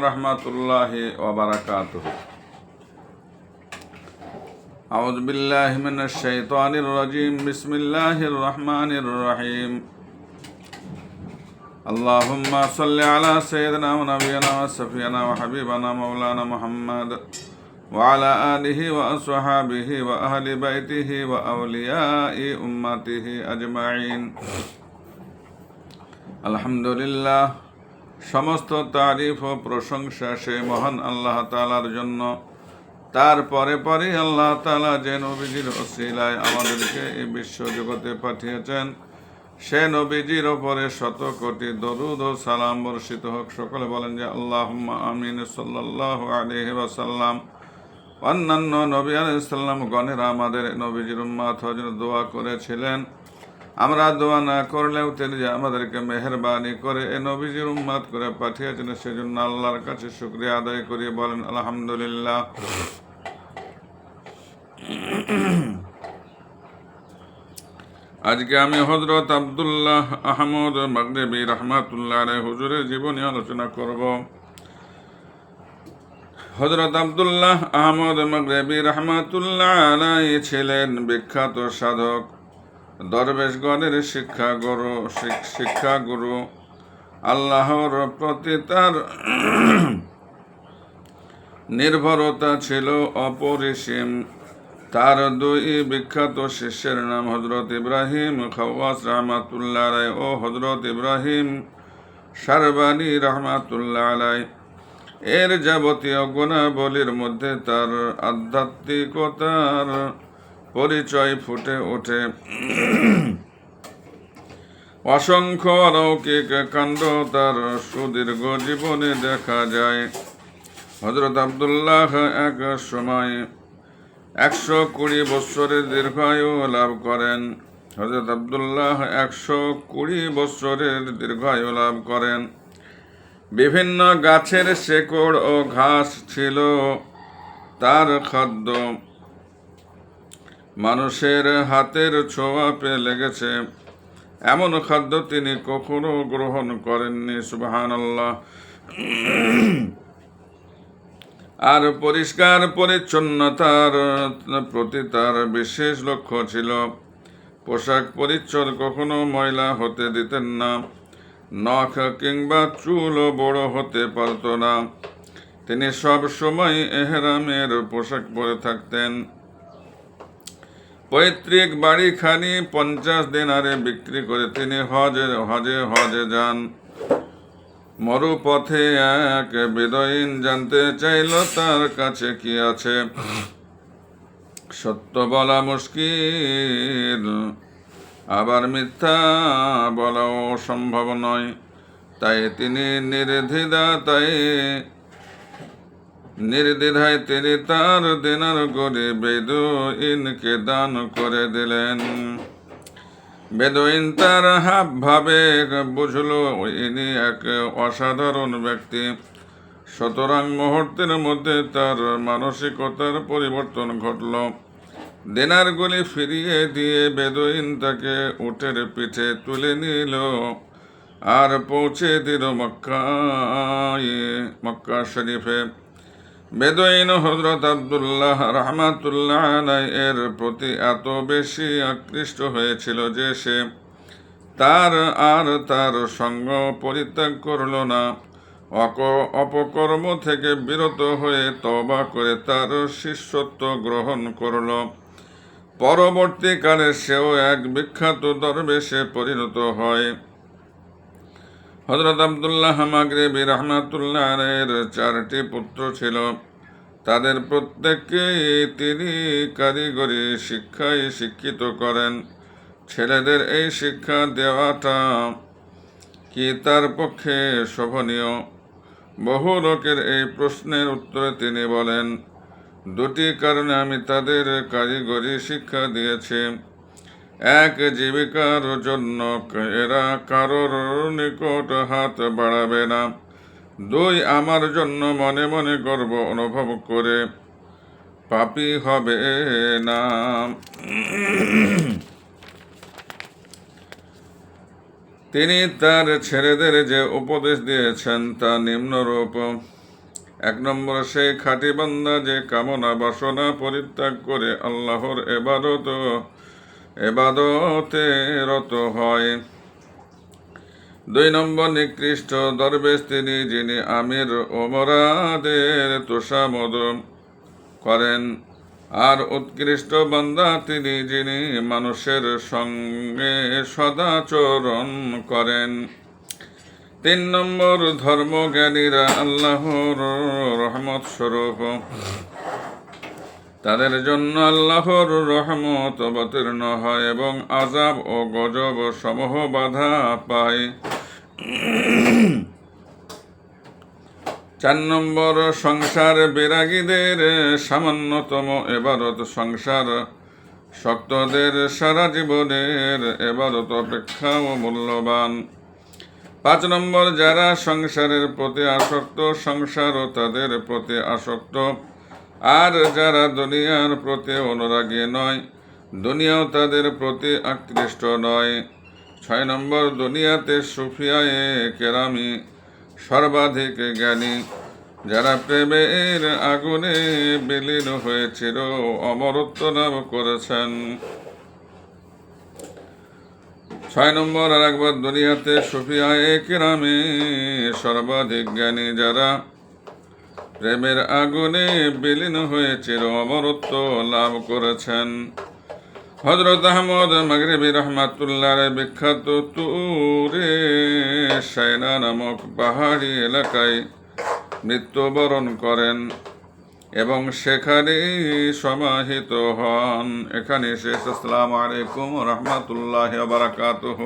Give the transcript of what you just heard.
ورحمة الله وبركاته أعوذ بالله من الشيطان الرجيم بسم الله الرحمن الرحيم اللهم صل على سيدنا ونبينا وسفينا وحبيبنا مولانا محمد وعلى آله وأصحابه وأهل بيته وأولياء أمته أجمعين আলহামদুলিল্লাহ সমস্ত তারিফ ও প্রশংসা সে মহান আল্লাহ তালার জন্য। তার পরে পরে আল্লাহ তালা যে নবীজির ওসিলায় আমাদেরকে এই বিশ্ব জগতে পাঠিয়েছেন, সে নবীজির ওপরে শত কোটি দরুদ ও সালাম বর্ষিত হোক। সকলে বলেন যে আল্লাহ আমিন সাল্লাহ আলহি ওয়াসাল্লাম। অন্যান্য নবী আলাইসাল্লাম গণেরা আমাদের নবীজির উম্মাত হজর দোয়া করেছিলেন। আমরা দোয়া না করলেও তিনি যে আমাদেরকে মেহরবানি করে এ নবীজির উম্মাদ করে পাঠিয়েছেন, সেজন্য আল্লাহর কাছে শুক্রিয়া আদায় করি, বলেন আলহামদুলিল্লাহ। আজকে আমি হজরত আবদুল্লাহ আহমদ মগরেবি রহমাতুল্লাহ হুজুরের জীবনী আলোচনা করব। হজরত আবদুল্লাহ আহমদ মগরেবি রহমাতুল্লাহ আলাই ছিলেন বিখ্যাত সাধক। দরবেশগণের শিক্ষা গুরু শিক্ষা গুরু আল্লাহর প্রতি তার নির্ভরতা ছিল অপরিসীম। তার দুই বিখ্যাত শিষ্যের নাম হজরত ইব্রাহিম খওয়াস রহমাতুল্লাহ রায় ও হজরত ইব্রাহিম সারবানি রহমাতুল্লাহ আলাই এর যাবতীয় গুণাবলীর মধ্যে তার আধ্যাত্মিকতার পরিচয় ফুটে ওঠে। অসংখ্য অলৌকিক কাণ্ড তার সুদীর্ঘ জীবনে দেখা যায়। হজরত আবদুল্লাহ এক সময় একশো কুড়ি বৎসরের দীর্ঘায়ু লাভ করেন। হজরত আবদুল্লাহ একশো কুড়ি বৎসরের দীর্ঘায়ু লাভ করেন। বিভিন্ন গাছের শেকড় ও ঘাস ছিল। তার খাদ্য মানুষের হাতের ছোঁয়া পেয়ে লেগেছে। এমন খাদ্য তিনি কখনো গ্রহণ করেননি সুবাহান আর পরিষ্কার পরিচ্ছন্নতার প্রতি তার বিশেষ লক্ষ্য ছিল। পোশাক পরিচ্ছদ কখনো ময়লা হতে দিতেন না। নখ কিংবা চুলও বড় হতে পারত না। তিনি সব সময় এহরামের পোশাক পরে থাকতেন। পৈতৃক বাড়িখানি পঞ্চাশ দিনারে বিক্রি করে তিনি হজে হজে হজে যান। মরুপথে এক বেদইন জানতে চাইল তার কাছে কি আছে। সত্য বলা মুশকিল, আবার মিথ্যা বলাও সম্ভব নয়। তাই তিনি নির্দ্বিধা তাই নির্দ্বিধায় তিনি তার দিনার করে বেদইনকে দান করে দিলেন। বেদইন তার হাব ভাবে বুঝলো, ইনি এক অসাধারণ ব্যক্তি। সুতরাং মুহূর্তের মধ্যে তার মানসিকতার পরিবর্তন ঘটল। দিনারগুলি ফিরিয়ে দিয়ে বেদইন তাকে উটের পিঠে তুলে নিল। আর পৌঁছে দিল মক্কায়, মক্কা শরীফে। বেদইন হজরত আবদুল্লাহ রহমাতুল্লাহ এর প্রতি এত বেশি আকৃষ্ট হয়েছিল যে সে তার আর তার সঙ্গ পরিত্যাগ করল না। অক, অপকর্ম থেকে বিরত হয়ে তবা করে তার শিষ্যত্ব গ্রহণ করল। পরবর্তীকালে সেও এক বিখ্যাত দরবেশে পরিণত হয়। হজরত আবদুল্লাহ মাগরেবি রহমাতুল্লাহ এর চারটি পুত্র ছিল। তাদের প্রত্যেককেই তিনি কারিগরি শিক্ষায় শিক্ষিত করেন। ছেলেদের এই শিক্ষা দেওয়াটা কি তার পক্ষে শোভনীয়? বহু লোকের এই প্রশ্নের উত্তরে তিনি বলেন, দুটি কারণে আমি তাদের কারিগরি শিক্ষা দিয়েছি। এক জীবিকার জন্য এরা কারোর নিকট হাত বাড়াবে না। দুই, আমার জন্য মনে মনে গর্ব অনুভব করে। পাপি হবে না। তিনি তার ছেলেদের যে উপদেশ দিয়েছেন তা নিম্নরূপ। এক নম্বর, সেই খাঁটি বান্দা যে কামনা বাসনা পরিত্যাগ করে আল্লাহর এবাদত এবাদতে রত হয়। দুই নম্বর নিকৃষ্ট দরবেশ তিনি যিনি আমির ওমরাদের তোষামদ করেন। আর উৎকৃষ্ট বান্দা তিনি যিনি মানুষের সঙ্গে সদাচরণ করেন। তিন নম্বর ধর্মজ্ঞানীরা আল্লাহর রহমত স্বরূপ। তাদের জন্য আল্লাহর রহমত অবতীর্ণ হয় এবং আজাব ও গজব সমূহ বাধা পায়। চার নম্বর, সংসার বিরাগীদের সামান্যতম এবারত সংসার শক্তদের সারা জীবনের এবারত অপেক্ষা ও মূল্যবান। পাঁচ নম্বর, যারা সংসারের প্রতি আসক্ত সংসারও তাদের প্রতি আসক্ত আর যারা দুনিয়ার প্রতি অনুরাগী নয়, দুনিয়াও তাদের প্রতি আকৃষ্ট নয়। ছয় নম্বর, দুনিয়াতে সুফিয়ায়ে কেরামি সর্বাধিক জ্ঞানী। যারা প্রেমের আগুনে বিলীন হয়েছিল অমরত্ব লাভ করেছেন। ছয় নম্বর আর একবার দুনিয়াতে সুফিয়ায়ে কেরামি সর্বাধিক জ্ঞানী যারা প্রেমের আগুনে বিলীন হয়েছিল অমরত্ব লাভ করেছেন। হজরত আহমদ মগরিবি রহমাতুল্লাহ বিখ্যাত তুরে সাইনা নামক পাহাড়ি এলাকায় মৃত্যুবরণ করেন এবং সেখানেই সমাহিত হন। এখানে শেষ আসসালামু আলাইকুম রহমতুল্লাহ বারাকাতুহ।